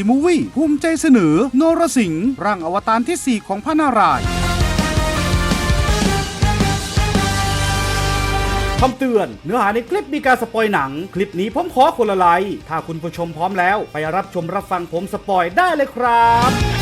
ทีมูวี่ภูมิใจเสนอ โนรสิงห์ร่างอวตารที่ 4 ของพระนารายณ์คำเตือน เนื้อหาในคลิปมีการสปอยหนัง คลิปนี้ผมขอคนละไลค์ถ้าคุณผู้ชมพร้อมแล้ว ไปรับชมรับฟังผมสปอยได้เลยครับ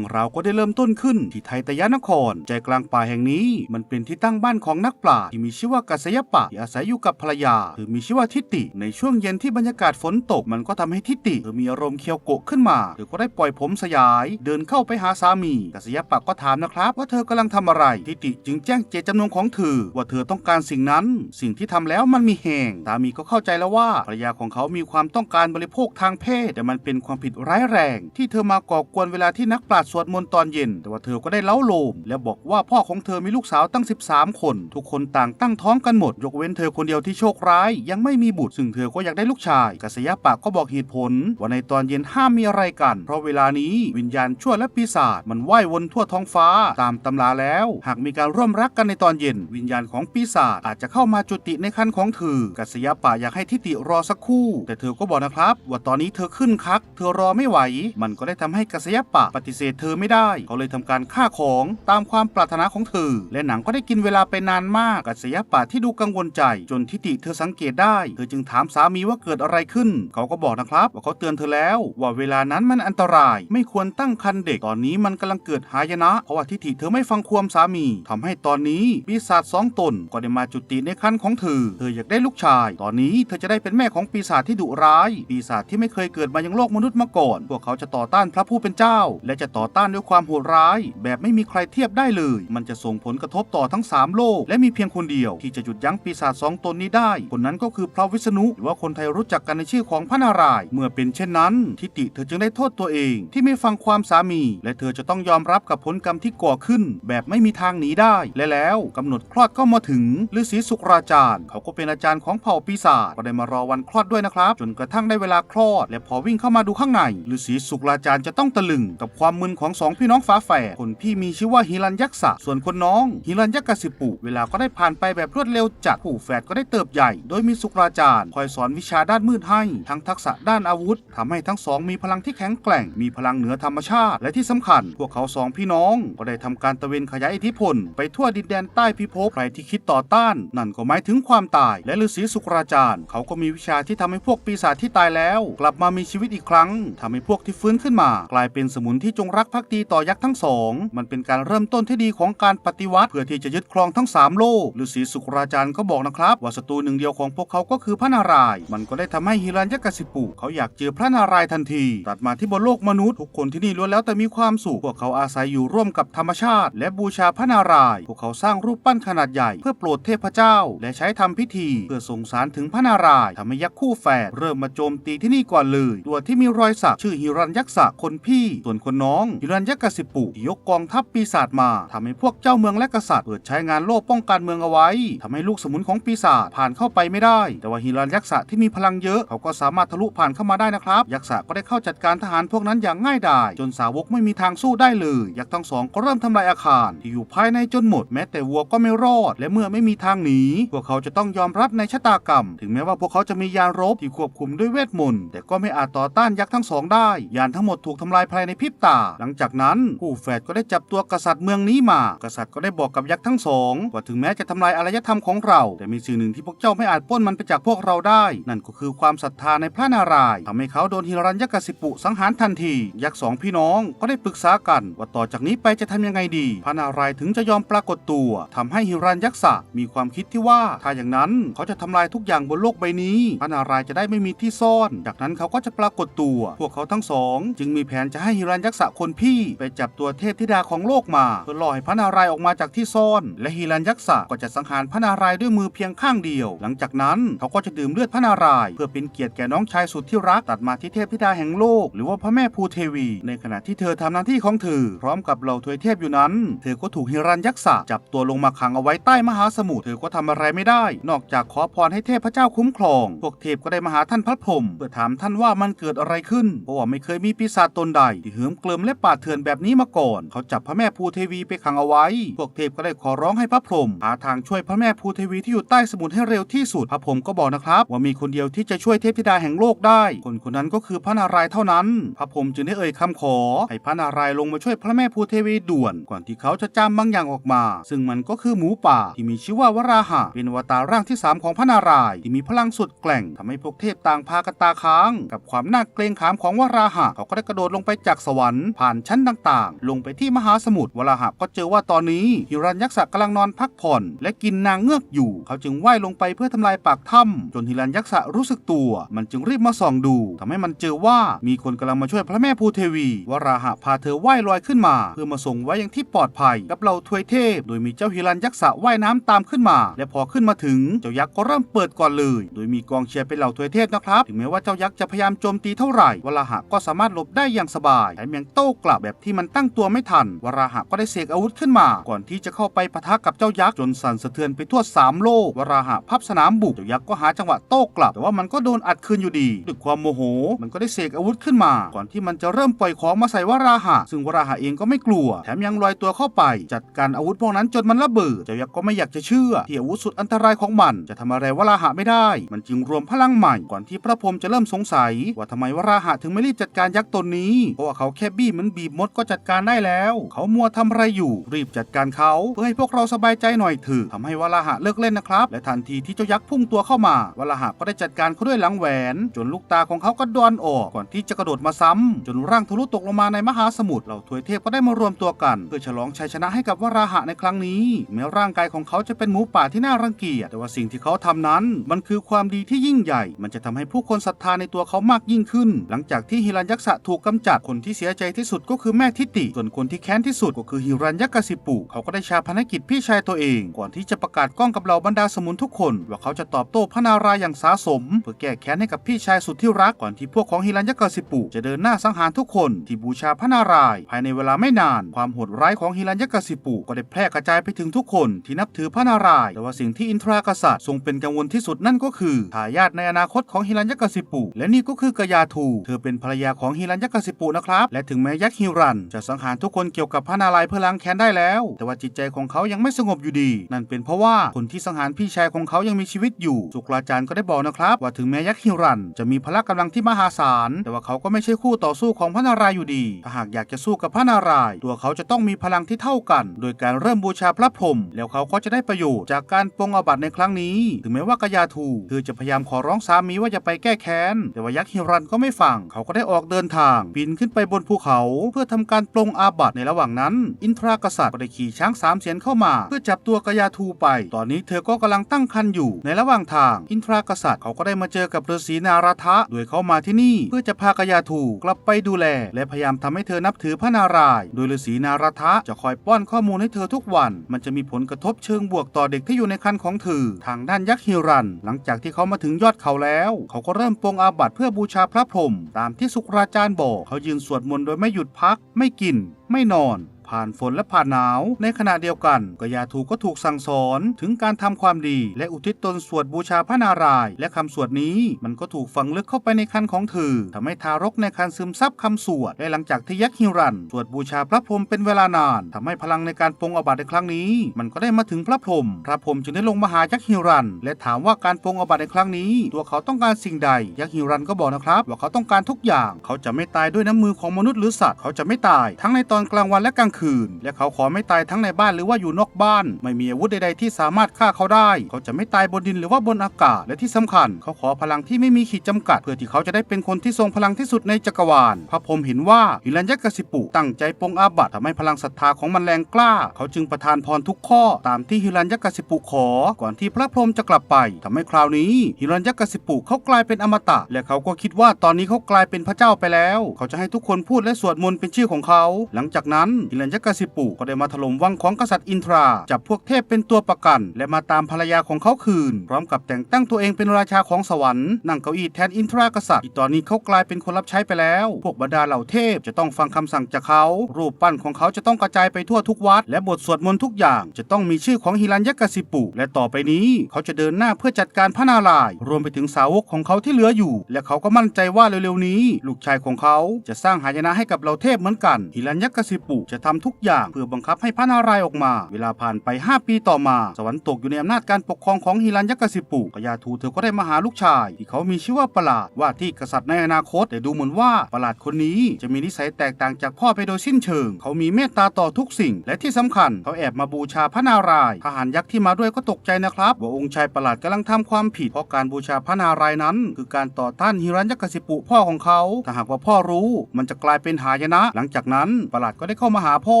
เราก็ได้เริ่มต้นขึ้นที่ไทยตยนคร ใจกลางป่าแห่งนี้มันเป็นที่ตั้งบ้านของนักปราชญ์ที่มีชื่อว่ากัสยปะที่อาศัยอยู่กับภรรยาเธอมีชื่อว่าทิติ ในช่วงเย็นที่บรรยากาศฝนตกมันก็ทำให้ทิติเธอมีอารมณ์เคียวโกะขึ้นมาเธอก็ได้ปล่อยผมสยาย เดินเข้าไปหาสามีกัสยปะก็ถามนะครับ ว่าเธอกำลังทำอะไร ทิติจึงแจ้งเจตจำนงของเธอว่าเธอต้องการสิ่งนั้น สิ่งที่ทำแล้วมันมีแหงสามีก็เข้าใจแล้วว่าภรรยาของเขามีความต้องการบริโภคทางเพศ แต่มันเป็นความผิดร้ายแรง ที่เธอมาก่อกวนเวลาที่นักปราชญ์สวดมนต์ตอนเย็น แต่ว่าเธอก็ได้เล้าโลม และบอกว่าพ่อของเธอมีลูกสาวตั้ง 13 คน ทุกคนต่างตั้งท้องกันหมด ยกเว้นเธอคนเดียวที่โชคร้าย ยังไม่มีบุตร ซึ่งเธอก็อยากได้ลูกชายกัสยปะก็บอกเหตุผล ว่าในตอนเย็นห้ามมีอะไรกัน เพราะเวลานี้วิญญาณชั่วและปีศาจมันว่ายวนทั่วท้องฟ้า ตามตำราแล้ว หากมีการร่วมรักกันในตอนเย็น วิญญาณของปีศาจอาจจะเข้ามาจุติในคันของเธอกัสยปะอยากให้ทิติรอสักครู่ แต่เธอก็บอกนะครับ ว่าตอนนี้เธอขึ้นคัก เธอรอไม่ไหว มันก็ได้ทำให้กัสยปะปฏิเสธเธอไม่ได้ เขาเลยทำการฆ่าของตามความปรารถนาของเธอ และหนังก็ได้กินเวลาไปนานมากกัสยปะที่ดูกังวลใจ จนทิติเธอสังเกตได้ เธอจึงถามสามีว่าเกิดอะไรขึ้น เขาก็บอกนะครับว่าเขาเตือนเธอแล้ว ว่าเวลานั้นมันอันตราย ไม่ควรตั้งครรภ์เด็กตอนนี้มันกำลังเกิดหายนะ เพราะว่าทิติเธอไม่ฟังความสามีทำให้ตอนนี้ปีศาจสองตนก็ได้มาจุติในคันของเธอ เธออยากได้ลูกชาย ตอนนี้เธอจะได้เป็นแม่ของปีศาจที่ดุร้าย ปีศาจที่ไม่เคยเกิดมายังโลกมนุษย์มาก่อน พวกเขาจะต่อต้านพระผู้เป็นเจ้า และจะต่อต้านด้วยความโหดร้าย แบบไม่มีใครเทียบได้เลย มันจะส่งผลกระทบต่อทั้ง 3 โลก และมีเพียงคนเดียว ที่จะหยุดยั้งปีศาจสองตนนี้ได้ คนนั้นก็คือพระวิษณุหรือว่าคนไทยรู้จักกันในชื่อของพระนารายณ์เมื่อเป็นเช่นนั้น ทิติเธอจึงได้โทษตัวเอง ที่ไม่ฟังความสามี และเธอจะต้องยอมรับกับผลกรรมที่ก่อขึ้น แบบไม่มีทางหนีได้ และแล้วกำหนดคลอดก็มาถึงฤาษีสุกราจารย์ เขาก็เป็นอาจารย์ของเผ่าปีศาจก็ได้มารอวันคลอดด้วยนะครับ จนกระทั่งได้เวลาคลอด และพอวิ่งเข้ามาดูข้างในฤาษีสุกราจารย์จะต้องตะลึงกับความมึนของสองพี่น้องฝาแฝดคนพี่มีชื่อว่าฮิรัญยักษะส่วนคนน้องฮิรัญยักษิปุเวลาก็ได้ผ่านไปแบบรวดเร็วจัดผู้แฝดก็ได้เติบใหญ่ โดยมีสุกราจารย์ คอยสอนวิชาด้านมืดให้ ทั้งทักษะด้านอาวุธทำให้ทั้งสองมีพลังที่แข็งแกร่ง มีพลังเหนือธรรมชาติ และที่สำคัญ พวกเขาสองพี่น้อง ก็ได้ทำการตะเวนขยายอิทธิพล ไปทั่วดินแดนใต้พิภพใครที่คิดต่อต้าน นั่นก็หมายถึงความตาย และฤาษีสุกราจารย์ เขาก็มีวิชาที่ทำให้พวกปีศาจที่ตายแล้ว กลับมามีชีวิตอีกครั้งทำให้พวกที่ฟื้นขึ้นมา กลายเป็นสมุนที่จงรักภักดีต่อยักษ์ทั้งสอง มันเป็นการเริ่มต้นที่ดีของการปฏิวัติ เพื่อที่จะยึดครองทั้งสามโลกฤาษีสุกราจารย์ก็บอกนะครับว่าศัตรูหนึ่งเดียวของพวกเขาก็คือพระนารายณ์มันก็ได้ทำให้ฮิรัญยกสิปุเขาอยากเจอพระนารายณ์ทันทีตัดมาที่บนโลกมนุษย์ทุกคนที่นี่ล้วนแล้วแต่มีความสุขพวกเขาอาศัยอยู่ร่วมกับธรรมชาติ และบูชาพระนารายณ์พวกเขาสร้างรูปปั้นขนาดใหญ่เพื่อโปรดเทพเจ้า และใช้ทำพิธี เพื่อส่งสารถึงพระนารายณ์ทำให้ยักษ์คู่แฝดเริ่มมาโจมตีที่นี่ก่อนเลย ตัวที่มีรอยสักชื่อฮิรัญยักษะคนพี่ส่วนคนน้องฮิรัญยกสิปุที่ยกกองทัพปีศาจมาทำให้พวกเจ้าเมืองและกษัตริย์เปิดใช้งานโล่ป้องกันเมืองเอาไว้ทำให้ลูกสมุนของปีศาจผ่านเข้าไปไม่ได้ แต่ว่าฮิรัญยักษะที่มีพลังเยอะเขาก็สามารถทะลุผ่านเข้ามาได้นะครับ ยักษะก็ได้เข้าจัดการทหารพวกนั้นอย่างง่ายดายจนสาวกไม่มีทางสู้ได้เลย ยักษ์ทั้งสองก็เริ่มทำลายอาคารที่อยู่ภายในจนหมดแม้แต่วัวก็ไม่รอด และเมื่อไม่มีทางหนีพวกเขาจะต้องยอมรับในชะตากรรม ถึงแม้ว่าพวกเขาจะมียานรบที่ควบคุมด้วยเวทมนต์แต่ก็ไม่อาจต่อต้านยักษ์ทั้งสองได้ ยานทั้งหมดถูกทำลายภายในพริบตาหลังจากนั้นผู้แฝดก็ได้จับตัวกษัตริย์เมืองนี้มา กษัตริย์ก็ได้บอกกับยักษ์ทั้งสองว่าถึงแม้จะทำลายอารยธรรมของเรา แต่มีสิ่งหนึ่งที่พวกเจ้าไม่อาจปล้นมันไปจากพวกเราได้ นั่นก็คือความศรัทธาในพระนารายณ์ทำให้เขาโดนฮิรัญยกสิปุสังหารทันที ยักษ์สองพี่น้องก็ได้ปรึกษากัน ว่าต่อจากนี้ไปจะทำยังไงดี พระนารายณ์ถึงจะยอมปรากฏตัวทำให้ฮิรัญยักษะมีความคิดที่ว่าถ้าอย่างนั้นเขาจะทำลายทุกอย่างบนโลกใบนี้ พระนารายณ์จะได้ไม่มีที่ซ่อน จากนั้นเขาก็จะปรากฏตัว พวกเขาทั้งสอง จึงมีแผนจะให้ฮิรัญยักษะคนพี่ไปจับตัวเทพธิดาของโลกมาเพื่อล่อให้พระนารายณ์ออกมาจากที่ซ่อน และฮิรัญยักษะก็จะสังหารพระนารายณ์ด้วยมือเพียงข้างเดียว หลังจากนั้นเขาก็จะดื่มเลือดพระนารายณ์เพื่อเป็นเกียรติแก่น้องชายสุดที่รักตัดมาที่เทพธิดาแห่งโลก หรือว่าพระแม่ภูเทวี ในขณะที่เธอทำหน้าที่ของเธอพร้อมกับเหล่าทวยเทพอยู่นั้น เธอก็ถูกฮิรัญยักษะจับตัวลงมาขังเอาไว้ใต้มหาสมุทรเธอก็ทำอะไรไม่ได้ นอกจากขอพรให้เทพเจ้าคุ้มครอง พวกเทพก็ได้มาหาท่านพระพรหมเพื่อถามท่านว่ามันเกิดอะไรขึ้นเพราะว่าไม่เคยมีปีศาจตนใดที่เหิมเกลิมและป่าเถื่อนแบบนี้มาก่อน เขาจับพระแม่ภูเทวีไปขังเอาไว้ พวกเทพก็ได้ขอร้องให้พระพรหมหาทางช่วยพระแม่ภูเทวีที่อยู่ใต้สมุทรให้เร็วที่สุด พระพรหมก็บอกนะครับ ว่ามีคนเดียวที่จะช่วยเทพธิดาแห่งโลกได้ คนคนนั้นก็คือพระนารายณ์เท่านั้น พระพรหมจึงได้เอ่ยคำขอ ให้พระนารายณ์ลงมาช่วยพระแม่ภูเทวีด่วน ก่อนที่เขาจะจำบางอย่างออกมา ซึ่งมันก็คือหมูป่าที่มีชื่อว่าวราหะ เป็นวตารร่างที่สามของพระนารายณ์ที่มีพลังสุดแกร่งทำให้พวกเทพต่างพากันตาค้าง กับความน่าเกรงขามของวราหะเขาก็ได้กระโดดลงไปจากสวรรค์ผ่านชั้นต่างๆ ลงไปที่มหาสมุทรวราหะก็เจอว่าตอนนี้ฮิรัญยักษ์กำลังนอนพักผ่อน และกินนางเงือกอยู่ เขาจึงว่ายลงไปเพื่อทำลายปากถ้ำจนฮิรัญยักษ์รู้สึกตัว มันจึงรีบมาส่องดูทำให้มันเจอว่ามีคนกำลังมาช่วยพระแม่ภูเทวี วราหะพาเธอว่ายลอยขึ้นมา เพื่อมาส่งไว้ยังที่ปลอดภัย กับเหล่าทวยเทพ โดยมีเจ้าฮิรัญยักษ์ว่ายน้ำตามขึ้นมา และพอขึ้นมาถึงเจ้ายักษ์ก็เริ่มเปิดก่อนเลย โดยมีกองเชียร์เป็นเหล่าทวยเทพนะครับ ถึงแม้ว่าเจ้ายักษ์จะพยายามโจมตีเท่าไหร่วราหะก็สามารถหลบได้อย่างสบายแถมยังโต้กลับแบบที่มันตั้งตัวไม่ทัน วราหะก็ได้เสกอาวุธขึ้นมา ก่อนที่จะเข้าไปปะทะกับเจ้ายักษ์จนสั่นสะเทือนไปทั่วสามโลก วราหะพับสนามบุก เจ้ายักษ์ก็หาจังหวะโต้กลับ แต่ว่ามันก็โดนอัดคืนอยู่ดี ด้วยความโมโห มันก็ได้เสกอาวุธขึ้นมา ก่อนที่มันจะเริ่มปล่อยของมาใส่วราหะ ซึ่งวราหะเองก็ไม่กลัว แถมยังลอยตัวเข้าไป จัดการอาวุธพวกนั้นจนมันระเบิด เจ้ายักษ์ก็ไม่อยากจะเชื่อที่อาวุธสุดอันตรายของมัน จะทำอะไรวราหะไม่ได้ มันจึงรวมพลังใหม่ ก่อนที่พระพรหมจะเริ่มสงสัย ว่าทำไมวราหะถึงไม่รีบจัดการยักษ์ตนนี้ เพราะว่าเขาแค่บี้เหมันบีบมดก็จัดการได้แล้ว เขามัวทำอะไรอยู่ รีบจัดการเขาเพื่อให้พวกเราสบายใจหน่อยเถอะทำให้วราหะเลิกเล่นนะครับ และทันทีที่เจ้ายักษ์พุ่งตัวเข้ามาวราหะก็ได้จัดการเขาด้วยหลังแหวน จนลูกตาของเขาก็ดอนออกก่อนที่จะกระโดดมาซ้ำจนร่างทะลุตกลงมาในมหาสมุทรเหล่าทวยเทพก็ได้มารวมตัวกัน เพื่อฉลองชัยชนะให้กับวราหะในครั้งนี้แม้ร่างกายของเขาจะเป็นหมูป่าที่น่ารังเกียจแต่ว่าสิ่งที่เขาทำนั้น มันคือความดีที่ยิ่งใหญ่ มันจะทำให้ผู้คนศรัทธาในตัวเขามากยิ่งขึ้น หลังจากที่ฮิรัญยักษ์ถูกกำจัดคนที่เสียใจที่สุดก็คือแม่ทิติ ส่วนคนที่แค้นที่สุดก็คือฮิรัญยักษิปุเขาก็ได้ชาพนกิจพี่ชายตัวเอง ก่อนที่จะประกาศกล้องกับเหล่าบรรดาสมุนทุกคน ว่าเขาจะตอบโต้พระนารายอย่างสาสม เพื่อแก้แค้นให้กับพี่ชายสุดที่รักก่อนที่พวกของฮิรัญยักษิปุจะเดินหน้าสังหารทุกคนที่บูชาพระนารายภายในเวลาไม่นาน ความโหดร้ายของฮิรัญยักษิปุก็ได้แพร่กระจายไปถึงทุกคนที่นับถือพระนารายแต่ว่าสิ่งที่อินทรากษัตริย์ทรงเป็นกังวลที่สุดนั่นก็คือทายาทในอนาคตของฮิรัญยักษิปุและนี่ก็คือกยาทู เธอเป็นภรรยาของฮิรัญยักษิปุนะครับและถึงแม้ยักษฮิรันจะสังหารทุกคนเกี่ยวกับพระนารายณ์เพื่อล้างแค้นได้แล้ว แต่ว่าจิตใจของเขายังไม่สงบอยู่ดี นั่นเป็นเพราะว่าคนที่สังหารพี่ชายของเขายังมีชีวิตอยู่สุกราจารย์ก็ได้บอกนะครับ ว่าถึงแม้ยักษ์ฮิรันจะมีพละกำลังที่มหาศาล แต่ว่าเขาก็ไม่ใช่คู่ต่อสู้ของพระนารายณ์อยู่ดี ถ้าหากอยากจะสู้กับพระนารายณ์ตัวเขาจะต้องมีพลังที่เท่ากัน โดยการเริ่มบูชาพระพรหมแล้วเขาก็จะได้ประโยชน์จากการปรงอบัติในครั้งนี้ ถึงแม้ว่ากยาทูเธอจะพยายามขอร้องสามีว่าจะไปแก้แค้น แต่ว่ายักษ์ฮิรันก็ไม่ฟัง เขาก็ได้ออกเดินทางปีนขึ้นไปบนภูเขาเพื่อทำการปรงอาบัติในระหว่างนั้น อินทรากษัตริย์ก็ได้ขี่ช้างสามเสียนเข้ามา เพื่อจับตัวกยาทูไป ตอนนี้เธอก็กำลังตั้งครรภ์อยู่ในระหว่างทาง อินทรากษัตริย์เขาก็ได้มาเจอกับฤาษีนาราทะโดยเขามาที่นี่ เพื่อจะพากยาทูกลับไปดูแล และพยายามทำให้เธอนับถือพระนารายณ์โดยฤาษีนาราทะจะคอยป้อนข้อมูลให้เธอทุกวัน มันจะมีผลกระทบเชิงบวกต่อเด็กที่อยู่ในครรภ์ของเธอทางด้านยักษ์ฮิรัน หลังจากที่เขามาถึงยอดเขาแล้ว เขาก็เริ่มปรงอาบัติเพื่อบูชาพระพรหมตามที่สุกราจารย์บอกเขายืนสวดมนต์โดยไม่หยุดพัก ไม่กิน ไม่นอน ผ่านฝนและผ่านหนาว ในขณะเดียวกันกยาทูก็ถูกสั่งสอนถึงการทำความดี และอุทิศตนสวดบูชาพระนารายณ์และคำสวดนี้มันก็ถูกฝังลึกเข้าไปในคันของเธอทำให้ทารกในคันซึมซับคำสวดและหลังจากที่ยักษ์ฮิรัน สวดบูชาพระพรหมเป็นเวลานานทำให้พลังในการปรงอบัติในครั้งนี้ มันก็ได้มาถึงพระพรหมพระพรหมจึงได้ลงมาหายักษ์ฮิรัน และถามว่าการปรงอบัติในครั้งนี้ ตัวเขาต้องการสิ่งใด ยักษ์ฮิรันก็บอกนะครับ ว่าเขาต้องการทุกอย่าง เขาจะไม่ตายด้วยน้ำมือของมนุษย์หรือสัตว์เขาจะไม่ตายทั้งในตอนกลางวันและกลางคืน และเขาขอไม่ตายทั้งในบ้านหรือว่าอยู่นอกบ้าน ไม่มีอาวุธใดๆที่สามารถฆ่าเขาได้ เขาจะไม่ตายบนดินหรือว่าบนอากาศ และที่สำคัญ เขาขอพลังที่ไม่มีขีดจำกัด เพื่อที่เขาจะได้เป็นคนที่ทรงพลังที่สุดในจักรวาลพระพรหมเห็นว่าฮิรัญยักษิปุตั้งใจปงอาบัติทำให้พลังศรัทธาของมันแรงกล้า เขาจึงประทานพรทุกข้อ ตามที่ฮิรัญยักษิปุขอ ก่อนที่พระพรหมจะกลับไปทำให้คราวนี้ฮิรัญยักษิปุเขากลายเป็นอมตะ และเขาก็คิดว่าตอนนี้เขากลายเป็นพระเจ้าไปแล้ว เขาจะให้ทุกคนพูดและสวดมนต์เป็นชื่อของเขา หลังจากนั้นฮิรัญรัญยกสิปุก็ได้มาถล่มวังของกษัตริย์อินทรา จับพวกเทพเป็นตัวประกัน และมาตามภรรยาของเขาคืน พร้อมกับแต่งตั้งตัวเองเป็นราชาของสวรรค์นั่งเก้าอี้แทนอินทรากษัตริย์ที่ตอนนี้เขากลายเป็นคนรับใช้ไปแล้ว พวกบรรดาเหล่าเทพจะต้องฟังคำสั่งจากเขา รูปปั้นของเขาจะต้องกระจายไปทั่วทุกวัด และบทสวดมนต์ทุกอย่าง จะต้องมีชื่อของฮิรัญยกสิปุ และต่อไปนี้เขาจะเดินหน้าเพื่อจัดการพระนารายณ์รวมไปถึงสาวกของเขาที่เหลืออยู่ และเขาก็มั่นใจว่าเร็วๆนี้ ลูกชายของเขาจะสร้างหายนะให้กับเหล่าเทพเหมือนกันฮิรัญยกสิปุจะทำทุกอย่างเพื่อบังคับให้พระนารายณ์ออกมา เวลาผ่านไป 5 ปีต่อมา สวรรค์ตกอยู่ในอำนาจการปกครองของฮิรัญยักสิปุกยาทูเธอก็ได้มาหาลูกชาย ที่เขามีชื่อว่าประหลาดว่าที่กษัตริย์ในอนาคต แต่ดูเหมือนว่าประหลาดคนนี้จะมีนิสัยแตกต่างจากพ่อไปโดยสิ้นเชิง เขามีเมตตาต่อทุกสิ่ง และที่สำคัญเขาแอบมาบูชาพระนารายณ์ทหารยักษ์ที่มาด้วยก็ตกใจนะครับว่าองค์ชายประหลาดกำลังทำความผิดเพราะการบูชาพระนารายณ์นั้น คือการต่อต้านฮิรัญยักสิปุพ่อของเขาถ้าหากว่าพ่อรู้ มันจะกลายเป็นหายนะ หลังจากนั้นประหลาดก็ได้เข้ามาหาพ่อ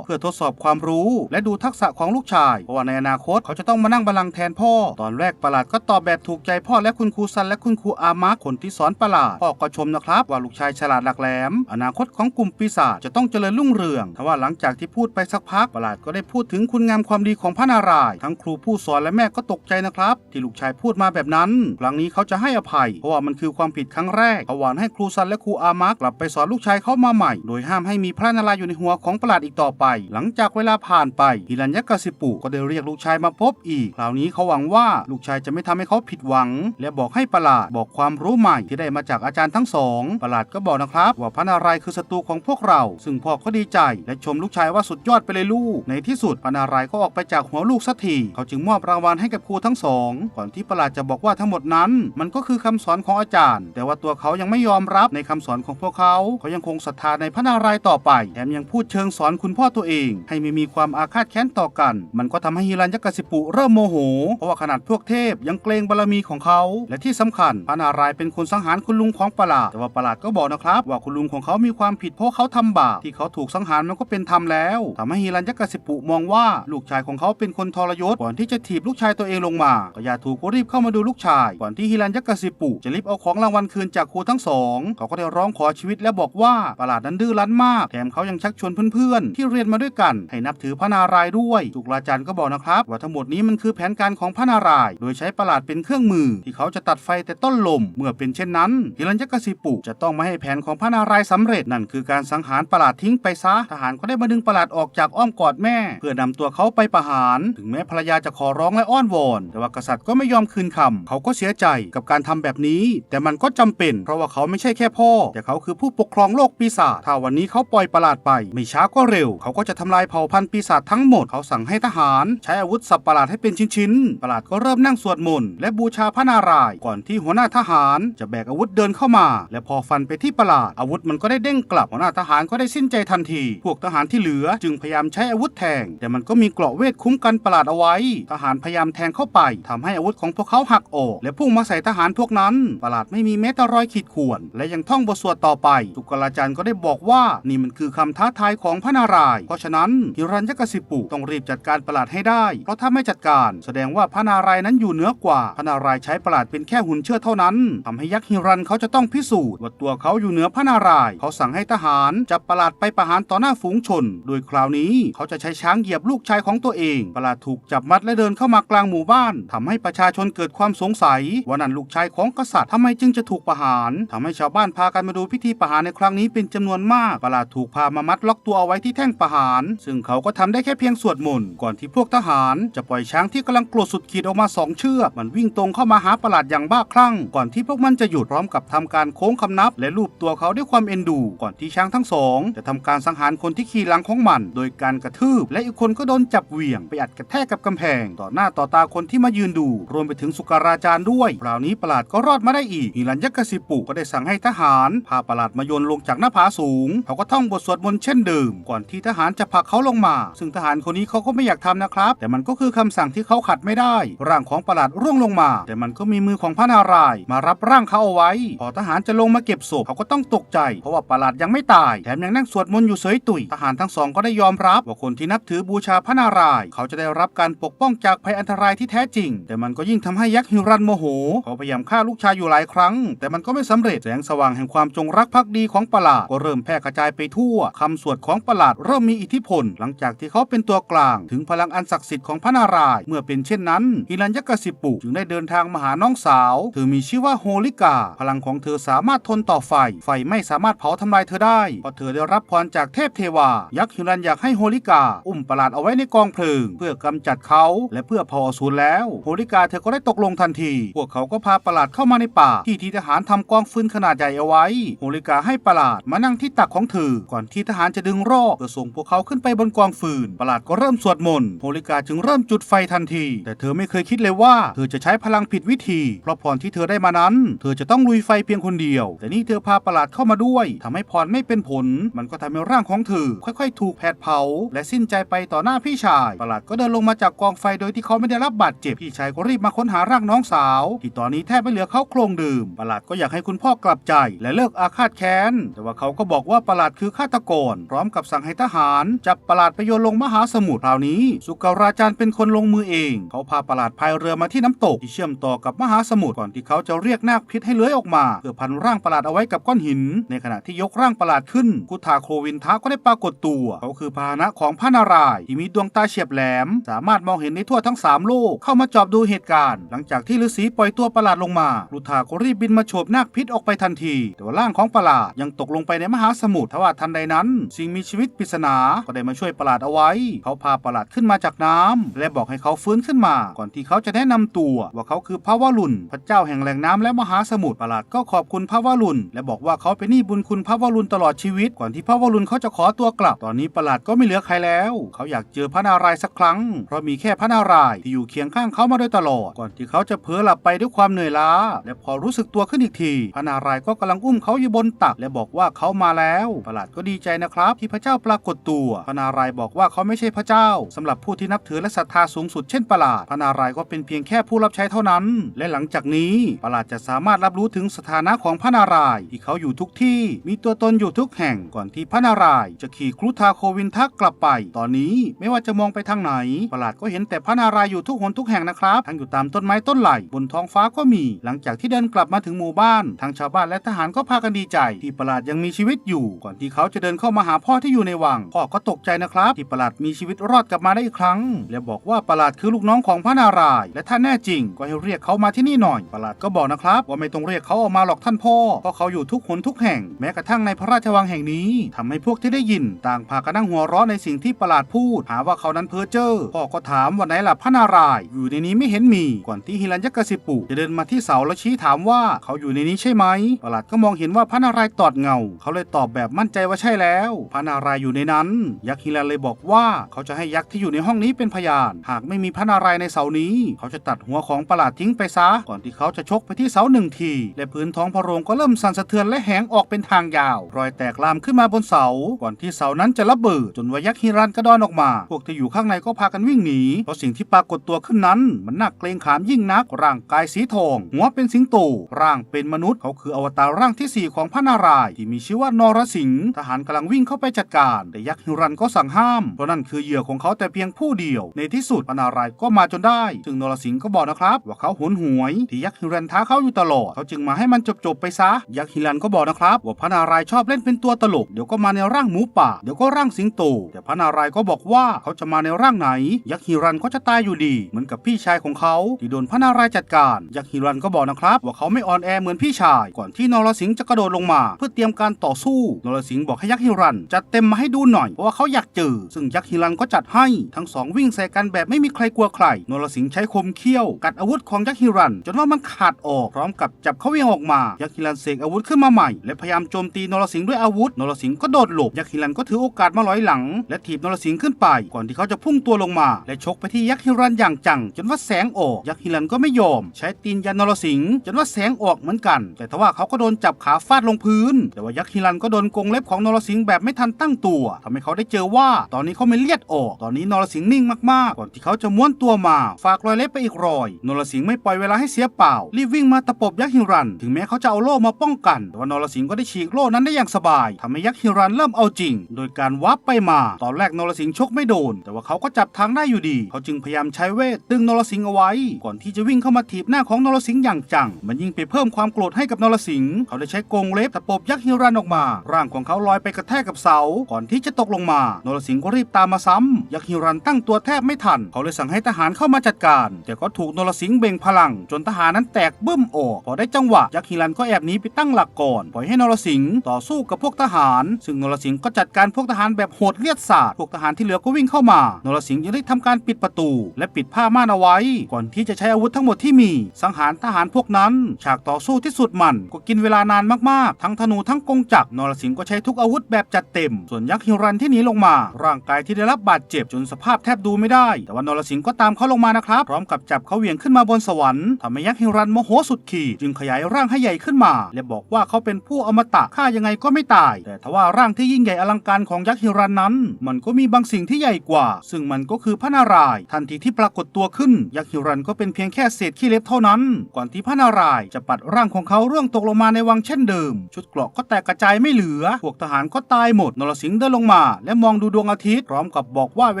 เพื่อทดสอบความรู้ และดูทักษะของลูกชาย เพราะว่าในอนาคตเขาจะต้องมานั่งบัลลังก์แทนพ่อ ตอนแรกประหลาดก็ตอบแบบถูกใจพ่อและคุณครูซันและคุณครูอามาร์คคนที่สอนประหลาดพ่อก็ชมนะครับว่าลูกชายฉลาดหลักแหลม อนาคตของกลุ่มปีศาจจะต้องเจริญรุ่งเรืองทว่าหลังจากที่พูดไปสักพักประหลาดก็ได้พูดถึงคุณงามความดีของพระนารายณ์ทั้งครูผู้สอนและแม่ก็ตกใจนะครับ ที่ลูกชายพูดมาแบบนั้น ครั้งนี้เขาจะให้อภัย เพราะว่ามันคือความผิดครั้งแรกเขาหวานให้ครูซันและครูอามาร์กลับไปสอนลูกชายเขามาใหม่ โดยห้ามให้มีพระนารายณ์อยู่ในหัวของประหลาดอีกต่อไป หลังจากเวลาผ่านไปฮิรัญยกสิปุก็ได้เรียกลูกชายมาพบอีกคราวนี้เขาหวังว่าลูกชายจะไม่ทำให้เขาผิดหวัง และบอกให้ประหลาดบอกความรู้ใหม่ที่ได้มาจากอาจารย์ทั้งสองประหลาดก็บอกนะครับ ว่าพระนารายณ์คือศัตรูของพวกเรา ซึ่งพ่อก็ดีใจ และชมลูกชายว่าสุดยอดไปเลยลูก ในที่สุดพระนารายณ์ก็ออกไปจากหัวลูกสักทีเขาจึงมอบรางวัลให้กับครูทั้งสองก่อนที่ประหลาดจะบอกว่าทั้งหมดนั้น มันก็คือคำสอนของอาจารย์ แต่ว่าตัวเขายังไม่ยอมรับในคำสอนของพวกเขาเขายังคงศรัทธาในพระนารายณ์ต่อไปแถมยังพูดเชิงสอนคุณพ่อตัวเอง ให้ไม่มีความอาฆาตแค้นต่อกัน มันก็ทำให้ฮิรัญยกสิปุเริ่มโมโห เพราะว่าขนาดพวกเทพยังเกรงบารมีของเขา และที่สำคัญพระนารายเป็นคนสังหารคุณลุงของประหลาดแต่ว่าประหลาดก็บอกนะครับ ว่าคุณลุงของเขามีความผิดเพราะเขาทำบาปที่เขาถูกสังหารมันก็เป็นธรรมแล้วทำให้ฮิรัญยกสิปุมองว่าลูกชายของเขาเป็นคนทรยศก่อนที่จะถีบลูกชายตัวเองลงมาก็ยาถูกก็รีบเข้ามาดูลูกชาย ก่อนที่ฮิรัญยกสิปุจะรีบเอาของรางวัลคืนจากครูทั้งสองเขาก็ได้ร้องขอชีวิตและบอกว่าประหลาดนั้นดื้อรั้นมากแถมเขายังชักชวนเพื่อนๆที่เรียนมาด้วยกัน ให้นับถือพระนารายณ์ด้วยตุกราจารย์ก็บอกนะครับ ว่าทั้งหมดนี้มันคือแผนการของพระนารายณ์โดยใช้ประหลาดเป็นเครื่องมือ ที่เขาจะตัดไฟแต่ต้นลม เมื่อเป็นเช่นนั้นฮิรัญยกสิปุจะต้องไม่ให้แผนของพระนารายณ์สำเร็จนั่นคือการสังหารประหลาดทิ้งไปซะทหารก็ได้มาดึงประหลาดออกจากอ้อมกอดแม่ เพื่อนำตัวเขาไปประหาร ถึงแม้ภรรยาจะขอร้องและอ้อนวอน แต่ว่ากษัตริย์ก็ไม่ยอมคืนคำเขาก็เสียใจกับการทำแบบนี้ แต่มันก็จำเป็น เพราะว่าเขาไม่ใช่แค่พ่อ แต่เขาคือผู้ปกครองโลกปีศาจถ้าวันนี้เขาปล่อยประหลาดไป ไม่ช้าก็เร็วเขาก็จะทำลายเผ่าพันธุ์ปีศาจทั้งหมด เขาสั่งให้ทหาร ใช้อาวุธสับประหลาดให้เป็นชิ้นๆ ประหลาดก็เริ่มนั่งสวดมนต์และบูชาพระนารายณ์ก่อนที่หัวหน้าทหารจะแบกอาวุธเดินเข้ามา และพอฟันไปที่ประหลาดอาวุธมันก็ได้เด้งกลับหัวหน้าทหารก็ได้สิ้นใจทันที พวกทหารที่เหลือจึงพยายามใช้อาวุธแทง แต่มันก็มีเกราะเวทคุ้มกันประหลาดเอาไว้ ทหารพยายามแทงเข้าไปทำให้อาวุธของพวกเขาหักออก และพุ่งมาใส่ทหารพวกนั้น ประหลาดไม่มีแม้แต่รอยขีดข่วนและยังท่องบทสวดต่อไปตุกราจารย์ก็ได้บอกว่านี่มันคือคำท้าทายของพระนาราย เพราะฉะนั้นฮิรัญยกสิปุต้องรีบจัดการประหลาดให้ได้ เพราะถ้าไม่จัดการ แสดงว่าพระนารายณ์นั้นอยู่เหนือกว่า พระนารายณ์ใช้ประหลาดเป็นแค่หุ่นเชื่อเท่านั้นทำให้ยักษ์ฮิรันเขาจะต้องพิสูจน์ว่าตัวเขาอยู่เหนือพระนารายณ์เขาสั่งให้ทหารจับประหลาดไปประหารต่อหน้าฝูงชน โดยคราวนี้เขาจะใช้ช้างเหยียบลูกชายของตัวเอง ประหลาดถูกจับมัดและเดินเข้ามากลางหมู่บ้านทำให้ประชาชนเกิดความสงสัยว่านั่นลูกชายของกษัตริย์ทำไมจึงจะถูกประหารทำให้ชาวบ้านพากันมาดูพิธีประหารในครั้งนี้เป็นจำนวนมาก ประหลาดถูกพามามัดล็อกตัวเอาไว้ที่แท่งประหาร ซึ่งเขาก็ทำได้แค่เพียงสวดมนต์ก่อนที่พวกทหารจะปล่อยช้างที่กำลังกลัวสุดขีดออกมาสองเชือกมันวิ่งตรงเข้ามาหาประหลาดอย่างบ้าคลั่ง ก่อนที่พวกมันจะหยุดพร้อมกับทำการโค้งคำนับ และลูบตัวเขาด้วยความเอ็นดู ก่อนที่ช้างทั้งสองจะทำการสังหารคนที่ขี่หลังของมัน โดยการกระทืบ และอีกคนก็โดนจับเหวี่ยงไปอัดกระแทกกับกำแพง ต่อหน้าต่อตาคนที่มายืนดู รวมไปถึงสุการาจารย์ด้วยคราวนี้ประหลาดก็รอดมาได้อีกฮิรัญยักสิปุก็ได้สั่งให้ทหารพาประหลาดมาโยนลงจากหน้าผาสูง เขาก็ท่องบทสวดมนต์เช่นเดิมก่อนที่ทหารจะผลักเขาลงมา ซึ่งทหารคนนี้เขาก็ไม่อยากทำนะครับ แต่มันก็คือคำสั่งที่เขาขัดไม่ได้ ร่างของประหลาดร่วงลงมา แต่มันก็มีมือของพระนารายมารับร่างเขาเอาไว้ พอทหารจะลงมาเก็บศพเขาก็ต้องตกใจ เพราะว่าประหลาดยังไม่ตาย แถมยังนั่งสวดมนต์อยู่เฉยตุยทหารทั้งสองก็ได้ยอมรับว่าคนที่นับถือบูชาพระนารายเขาจะได้รับการปกป้องจากภัยอันตรายที่แท้จริง แต่มันก็ยิ่งทำให้ยักษ์ฮิรันโมโหเขาพยายามฆ่าลูกชายอยู่หลายครั้ง แต่มันก็ไม่สำเร็จแสงสว่างแห่งความจงรักภักดีของประหลาดก็เริ่มแพร่กระจายไปทั่วคำสวดของประหลาดเริ่มมีอิทธิพล หลังจากที่เขาเป็นตัวกลาง ถึงพลังอันศักดิ์สิทธิ์ของพระนารายณ์เมื่อเป็นเช่นนั้นฮิรัญยกสิปุจึงได้เดินทางมาหาน้องสาว เธอมีชื่อว่าโฮลิกา พลังของเธอสามารถทนต่อไฟ ไฟไม่สามารถเผาทำลายเธอได้เพราะเธอได้รับพรจากเทพเทวา ยักษ์ฮิรัญอยากให้โฮลิกา อุ้มประหลาดเอาไว้ในกองเพลิง เพื่อกำจัดเขาและเพื่อเผาอสูรแล้วโฮลิกาเธอก็ได้ตกลงทันที พวกเขาก็พาประหลาดเข้ามาในป่า ที่ทีทหารทำกองฟืนขนาดใหญ่เอาไว้โฮลิกาให้ประหลาดมานั่งที่ตักของเธอก่อนที่ทหารจะดึงรอกเพื่อส่งพวกเขาขึ้นไปบนกองฟืน ประหลาดก็เริ่มสวดมนต์โฮลิกาจึงเริ่มจุดไฟทันที แต่เธอไม่เคยคิดเลยว่าเธอจะใช้พลังผิดวิธี เพราะพรที่เธอได้มานั้น เธอจะต้องลุยไฟเพียงคนเดียว แต่นี่เธอพาประหลาดเข้ามาด้วยทำให้พรไม่เป็นผล มันก็ทำให้ร่างของเธอค่อย ๆ ถูกแผดเผา และสิ้นใจไปต่อหน้าพี่ชาย ประหลาดก็เดินลงมาจากกองไฟโดยที่เขาไม่ได้รับบาดเจ็บพี่ชายก็รีบมาค้นหาร่างน้องสาว ที่ตอนนี้แทบไม่เหลือเขาโครงดื่มประหลาดก็อยากให้คุณพ่อกลับใจ และเลิกอาฆาตแค้นแต่ว่าเขาก็บอกว่าประหลาดคือฆาตกรพร้อมกับสั่งให้ทหาร จับประหลาดไปโยนลงมหาสมุทรคราวนี้ สุกราจารย์เป็นคนลงมือเอง เขาพาประหลาดพายเรือมาที่น้ำตกที่เชื่อมต่อกับมหาสมุทรก่อนที่เขาจะเรียกนาคพิษให้เลื้อยออกมาเพื่อพันร่างประหลาดเอาไว้กับก้อนหิน ในขณะที่ยกร่างประหลาดขึ้นกุธาโควินทะก็ได้ปรากฏตัว เขาคือพาหนะของพระนารายณ์ที่มีดวงตาเฉียบแหลม สามารถมองเห็นในทั่วทั้งสามโลกเข้ามาจอบดูเหตุการณ์ หลังจากที่ฤาษีปล่อยตัวประหลาดลงมากุธาก็รีบบินมาโฉบนาคพิษออกไปทันทีแต่ว่าร่างของประหลาดยังตกลงไปในมหาสมุทรทว่าทันใดนั้น สิ่งมีชีวิตปริศนา ก็ได้มาช่วยประหลาดเอาไว้ เขาพาประหลาดขึ้นมาจากน้ำและบอกให้เขาฟื้นขึ้นมา ก่อนที่เขาจะแนะนำตัว ว่าเขาคือพระวรุณพระเจ้าแห่งแหล่งน้ำและมหาสมุทรประหลาดก็ขอบคุณพระวรุณและบอกว่าเขาเป็นหนี้บุญคุณพระวรุณตลอดชีวิต ก่อนที่พระวรุณเขาจะขอตัวกลับ ตอนนี้ประหลาดก็ไม่เหลือใครแล้ว เขาอยากเจอพระนารายณ์สักครั้ง เพราะมีแค่พระนารายณ์ที่อยู่เคียงข้างเขามาโดยตลอด ก่อนที่เขาจะเผลอหลับไปด้วยความเหนื่อยล้า และพอรู้สึกตัวขึ้นอีกที พระนารายณ์ก็กำลังอุ้มเขาอยู่บนตัก และบอกว่าเขามาแล้ว ประหลาดก็ดีใจนะครับที่พระเจ้าปรากฏตัว พระนารายบอกว่าเขาไม่ใช่พระเจ้าสำหรับผู้ที่นับถือและศรัทธาสูงสุดเช่นประหลาด พระนารายก็เป็นเพียงแค่ผู้รับใช้เท่านั้น และหลังจากนี้ประหลาดจะสามารถรับรู้ถึงสถานะของพระนารายที่เขาอยู่ทุกที่ มีตัวตนอยู่ทุกแห่งก่อนที่พระนารายจะขี่ครุฑาโควินทักกลับไป ตอนนี้ไม่ว่าจะมองไปทางไหนประหลาดก็เห็นแต่พระนารายอยู่ทุกหนทุกแห่งนะครับทั้งอยู่ตามต้นไม้ต้นไหลบนท้องฟ้าก็มี หลังจากที่เดินกลับมาถึงหมู่บ้านทางชาวบ้านและทหารก็พากันดีใจ ที่ประหลาดยังมีชีวิตอยู่ ก่อนที่เขาจะเดินเข้ามาหาพ่อที่อยู่ในวัง พ่อก็ตกใจนะครับ ที่ประหลาดมีชีวิตรอดกลับมาได้อีกครั้ง และบอกว่าประหลาดคือลูกน้องของพระนารายณ์และถ้าแน่จริงก็ให้เรียกเขามาที่นี่หน่อย ประหลาดก็บอกนะครับ ว่าไม่ต้องเรียกเขาออกมาหรอกท่านพ่อเพราะเขาอยู่ทุกหนทุกแห่งแม้กระทั่งในพระราชวังแห่งนี้ทำให้พวกที่ได้ยิน ต่างพากันนั่งหัวเราะในสิ่งที่ประหลาดพูด หาว่าเขานั้นเพ้อเจ้อพ่อก็ถามว่าไหนล่ะพระนารายณ์อยู่ในนี้ไม่เห็นมีก่อนที่ฮิรัญยกสิปุจะเดินมาที่เสาแล้วชี้ถามว่าเขาอยู่ในนี้ใช่ไหมประหลาดก็มองเห็นว่าพระนารายณ์ตอดเงา เขาเลยตอบแบบมั่นใจว่าใช่แล้ว พระนารายณ์อยู่ในนั้น ยักษ์ฮิรันเลยบอกว่าเขาจะให้ยักษ์ที่อยู่ในห้องนี้เป็นพยาน หากไม่มีพระนารายณ์ในเสานี้ เขาจะตัดหัวของประหลาดทิ้งไปซะ ก่อนที่เขาจะชกไปที่เสาหนึ่งที และพื้นท้องพระโรงก็เริ่มสั่นสะเทือนและแหงออกเป็นทางยาว รอยแตกลามขึ้นมาบนเสา ก่อนที่เสานั้นจะระเบิดจนวายักษ์ฮิรันกระดอนออกมา พวกที่อยู่ข้างในก็พากันวิ่งหนี เพราะสิ่งที่ปรากฏตัวขึ้นนั้น มันน่าเกรงขามยิ่งนัก ร่างกายสีทอง หัวเป็นสิงโต ร่างเป็นมนุษย์ เขาคืออวตารร่างที่สี่ของพระนารายณ์ที่มีชื่อว่านรสิงห์ ทหารกำลังวิ่งเข้าไปจัดการแต่ยักษ์ฮิรันก็สั่งห้าม เพราะนั่นคือเหยื่อของเขาแต่เพียงผู้เดียว ในที่สุดพนารายก็มาจนได้ ซึ่งนรสิงห์ก็บอกนะครับว่าเขาหุนหวยที่ยักษ์ฮิรันท้าเขาอยู่ตลอด เขาจึงมาให้มันจบๆไปซะ ยักษ์ฮิรันก็บอกนะครับว่าพนารายชอบเล่นเป็นตัวตลก เดี๋ยวก็มาในร่างหมูป่า เดี๋ยวก็ร่างสิงโต แต่พนารายก็บอกว่าเขาจะมาในร่างไหน ยักษ์ฮิรันก็จะตายอยู่ดี เหมือนกับพี่ชายของเขาที่โดนพนารายจัดการ ยักษ์ฮิรันก็บอกนะครับว่าเขาไม่อ่อนแอเหมือนพี่ชาย ก่อนที่นรสิงห์จะกระโดดลงมา เพื่อเตรียมการต่อสู้ นรสิงห์บอกให้ยักษ์ฮิรันจัดเต็มมาให้ดูหน่อย เพราะว่าเขาอยากเจอ ซึ่งยักษ์ฮิรันก็จัดให้ทั้งสองวิ่งใส่กันแบบไม่มีใครกลัวใครนรสิงห์ใช้คมเขี้ยว กัดอาวุธของยักษ์ฮิรัน จนว่ามันขาดออกพร้อมกับจับเขาวียงออกมายักษ์ฮิรันเสกอาวุธขึ้นมาใหม่ และพยายามโจมตีนรสิงห์ด้วยอาวุธนรสิงห์ก็โดดหลบยักษ์ฮิรันก็ถือโอกาสมาลอยหลัง และถีบนรสิงห์ขึ้นไป ก่อนที่เขาจะพุ่งตัวลงมา และชกไปที่ยักษ์ฮิรันอย่างจัง จนว่าแสงออกยักษ์ฮิรันก็ไม่ยอม ใช้ตีนยันนรสิงห์จนว่าแสงออกเหมือนกัน แต่ทว่าเขาก็โดนจับขาฟาดลงพื้น แต่ว่ายักษ์ฮิรันก็โดนกรงเล็บของนรสิงห์แบบไม่ทันตั้งตัวทำให้เขาได้เจอว่า ตอนนี้เขาไม่เลียดออก ตอนนี้นรสิงห์นิ่งมากๆ ก่อนที่เขาจะม้วนตัวมา ฝากรอยเล็บไปอีกรอย นรสิงห์ไม่ปล่อยเวลาให้เสียเปล่า รีบวิ่งมาตะปบยักษ์ฮิรัน ถึงแม้เขาจะเอาโล่มาป้องกัน แต่ว่านรสิงห์ก็ได้ฉีกโล่นั้นได้อย่างสบายทำให้ยักษ์ฮิรันเริ่มเอาจริง โดยการวับไปมา ตอนแรกนรสิงห์ชกไม่โดน แต่ว่าเขาก็จับทางได้อยู่ดี เขาจึงพยายามใช้เวทดึงนรสิงห์เอาไว้ ก่อนที่จะวิ่งเข้ามาถีบหน้าของนรสิงห์อย่างจัง มันยิ่งไปเพิ่มความโกรธให้กับนรสิงห์เขาได้ใช้กรงเล็บตะปบยักษ์ฮิรันออกมา ร่างของเขาลอยไปกระแทกกับเสาก่อนที่จะตกลงมา นรสิงห์ก็รีบตามมาซ้ำยักษ์ฮิรันตั้งตัวแทบไม่ทัน เขาเลยสั่งให้ทหารเข้ามาจัดการ แต่ก็ถูกนรสิงห์เบ่งพลัง จนทหารนั้นแตกบึ้มออก พอได้จังหวะ ยักษ์ฮิรันก็แอบหนีไปตั้งหลักก่อน ปล่อยให้นรสิงห์ต่อสู้กับพวกทหาร ซึ่งนรสิงห์ก็จัดการพวกทหารแบบโหดเลียดสาด พวกทหารที่เหลือก็วิ่งเข้ามา นรสิงห์ยังได้ทำการปิดประตู และปิดผ้าม่านเอาไว้ ก่อนที่จะใช้อาวุธทั้งหมดที่มี สังหารทหารพวกนั้น ฉากต่อสู้ที่สุดมันก็กินเวลานานมากๆ ทั้งธนูทั้งกงจักรนรสิงห์ก็ใช้ทุกอาวุธแบบจัดเต็ม ส่วนยัักษ์ฮิรันที่หนีลงมา ร่างกายที่ได้รับบาดเจ็บจนสภาพแทบดูไม่ได้ แต่ว่านรสิงห์ก็ตามเขาลงมานะครับ พร้อมกับจับเขาเหวี่ยงขึ้นมาบนสวรรค์ทำให้ยักษ์ฮิรันโมโหสุดขีดจึงขยายร่างให้ใหญ่ขึ้นมา และบอกว่าเขาเป็นผู้อมตะฆ่ายังไงก็ไม่ตาย แต่ทว่าร่างที่ยิ่งใหญ่อลังการของยักษ์ฮิรันนั้น มันก็มีบางสิ่งที่ใหญ่กว่า ซึ่งมันก็คือพระนารายณ์ทันทีที่ปรากฏตัวขึ้นยักษ์ฮิรันก็เป็นเพียงแค่เศษขี้เล็บเท่านั้น ก่อนที่พระนารายณ์จะปัดร่างของเขาร่วงตกลงมาในวังเช่นเดิม ชุดเกราะก็แตกกระจายไม่เหลือพวกทหารก็ตายหมดนรสิงห์เดินลงมา และมองดูดวงอาทิตย์พร้อมกับบอกว่าเว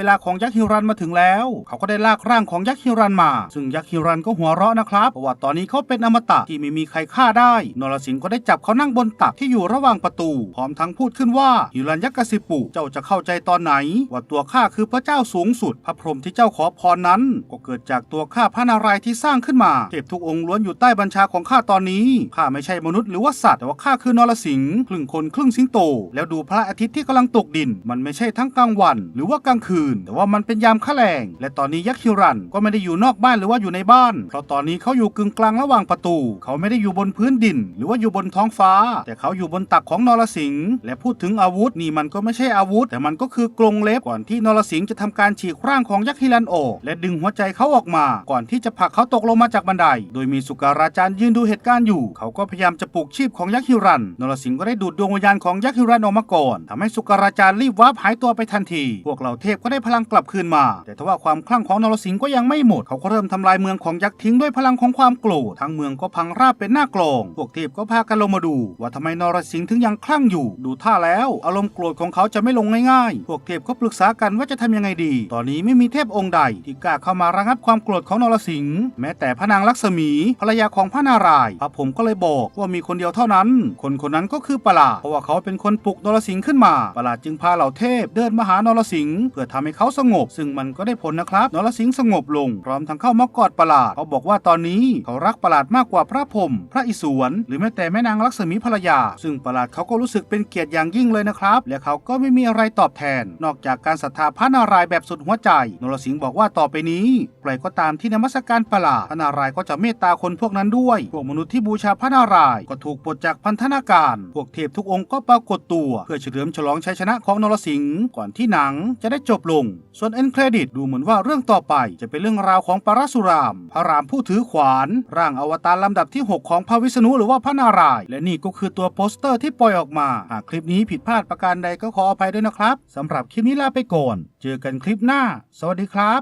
ลาของยักษ์ฮิรันมาถึงแล้ว เขาก็ได้ลากร่างของยักษ์ฮิรันมา ซึ่งยักษ์ฮิรันก็หัวเราะนะครับเพราะว่าตอนนี้เขาเป็นอมตะที่ไม่มีใครฆ่าได้ นรสิงห์ก็ได้จับเขานั่งบนตักที่อยู่ระหว่างประตู พร้อมทั้งพูดขึ้นว่าฮิรันยักษ์กสิปุเจ้าจะเข้าใจตอนไหน ว่าตัวข้าคือพระเจ้าสูงสุด พระพรหมที่เจ้าขอพรนั้น ก็เกิดจากตัวข้าพระนารายณ์ที่สร้างขึ้นมาเทพทุกองค์ล้วนอยู่ใต้บัญชาของข้าตอนนี้ข้าไม่ใช่มนุษย์หรือว่าสัตว์แต่ว่าข้าคือนรสิงห์ครึ่งคนครึ่งสิงโต แล้วดูพระอาทิตย์ที่กำลังตกดิน มันไม่ใช่ทั้งกลางวัน หรือว่ากลางคืน แต่ว่ามันเป็นยามค่าแรงและตอนนี้ยักษ์ฮิรันก็ไม่ได้อยู่นอกบ้านหรือว่าอยู่ในบ้าน เพราะตอนนี้เขาอยู่กึ่งกลางระหว่างประตู เขาไม่ได้อยู่บนพื้นดิน หรือว่าอยู่บนท้องฟ้า แต่เขาอยู่บนตักของนรสิงห์และพูดถึงอาวุธนี่มันก็ไม่ใช่อาวุธ แต่มันก็คือกรงเล็บก่อนที่นรสิงห์จะทำการฉีกร่างของยักษ์ฮิรันออกและดึงหัวใจเขาออกมา ก่อนที่จะผลักเขาตกลงมาจากบันได โดยมีสุการาจารย์ยืนดูเหตุการณ์อยู่ เขาก็พยายามจะปลุกชีพของยักษ์ฮิรันนรสิงห์ก็ได้ดูดดวงวิญญาณของยักษ์ฮิรันออกมาก่อนทำให้สุการาจารย์รีบวาร์ปหายตัวไปทันที พวกเหล่าเทพก็ได้พลังกลับคืนมา แต่ทว่าความคลั่งของนรสิงห์ก็ยังไม่หมด เขาก็เริ่มทำลายเมืองของยักษ์ทิ้งด้วยพลังของความโกรธ ทั้งเมืองก็พังราบเป็นหน้ากลอง พวกเทพก็พากันลงมาดู ว่าทำไมนรสิงห์ถึงยังคลั่งอยู่ ดูท่าแล้ว อารมณ์โกรธของเขาจะไม่ลงง่ายๆ พวกเทพก็ปรึกษากันว่าจะทำยังไงดี ตอนนี้ไม่มีเทพองค์ใดที่กล้าเข้ามาระงับความโกรธของนรสิงห์ แม้แต่พระนางลักษมีภรรยาของพระนารายณ์พระผมก็เลยบอกว่ามีคนเดียวเท่านั้น คนคนนั้นก็คือประหลาดเพราะว่าเขาเป็นคนปลุกนรสิงห์ขึ้นมาประลาดจึงพาเหล่าเทพเดินมาหานรสิงห์เพื่อทำให้เขาสงบ ซึ่งมันก็ได้ผลนะครับนรสิงห์สงบลง พร้อมทั้งเข้ามากอดประหลาดเขาบอกว่าตอนนี้เขารักประหลาดมากกว่าพระพรหมพระอิศวรหรือแม้แต่แม่นางลักษมีภรรยา ซึ่งประหลาดเขาก็รู้สึกเป็นเกียรติอย่างยิ่งเลยนะครับ และเขาก็ไม่มีอะไรตอบแทน นอกจากการศรัทธาพระนารายณ์แบบสุดหัวใจ นรสิงห์บอกว่าต่อไปนี้ใครก็ตามที่นมัสการประหลาดพระนารายณ์ก็จะเมตตาคนพวกนั้นด้วย พวกมนุษย์ที่บูชาพระนารายณ์ก็ถูกปลดจากพันธนาการ พวกเทพทุกองค์ก็ปรากฏตัว เพื่อเฉลิมฉลองชัยชนะของนรสิงห์ก่อนที่หนังจะได้จบลง ส่วนเอ็นเครดิตดูเหมือนว่าเรื่องต่อไปจะเป็นเรื่องราวของปรสุราม พระรามผู้ถือขวาน ร่างอวตารลำดับที่ 6 ของพระวิษณุหรือว่าพระนารายณ์และนี่ก็คือตัวโปสเตอร์ที่ปล่อยออกมา หากคลิปนี้ผิดพลาดประการใดก็ขออภัยด้วยนะครับสำหรับคลิปนี้ลาไปก่อน เจอกันคลิปหน้า สวัสดีครับ